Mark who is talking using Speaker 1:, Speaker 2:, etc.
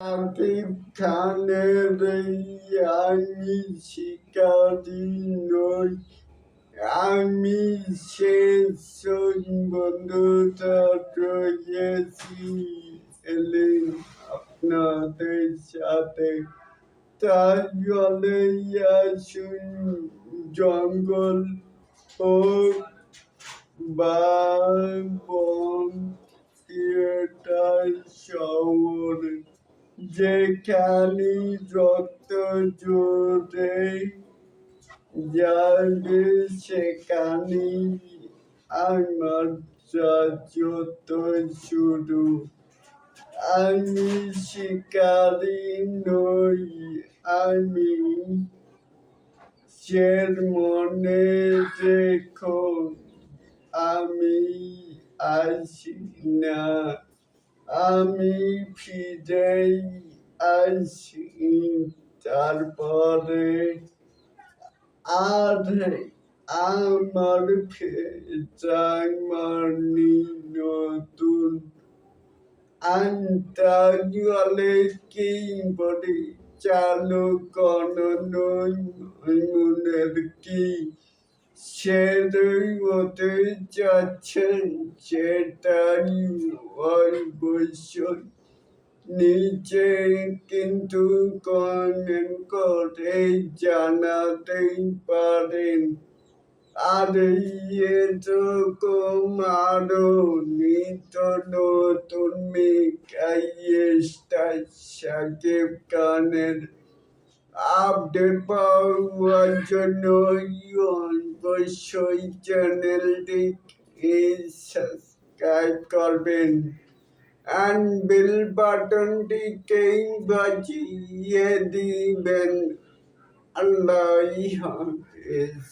Speaker 1: এই আমি শিকারি নই আমি শেষ বন্ধুতা রয়েছি এলেন আপনাদের সাথে তাই বলে আসুন জঙ্গল হোক বা বন থিয়েটার যেখানে রক্ত জোরে যাবে সেখানে আমার যত শুরু। আমি শিকারি নই, আমি শের মনে রেখো, আমি আসি না। আমি ফিরেই আসি তারপরে আর আমার ফেরামানি নতুন। আন্তর্জালে কি বলে চালু কননই মনের কি সেটাই হতে যাচ্ছেন সেটাই অবশ্যই নিচে কিন্তু কমেন্ট করে জানাতেই পারেন আর এরকম আরও নিত নতুন মেকাইয়েস্টা সাকিব আপডেট পাওয়ার জন্য অবশ্যই চ্যানেলটি সাবস্ক্রাইব করবেন। অ্যান্ড বেল বাটনটিকেই বাজিয়ে দিবেন। আল্লাহ হাফেজ।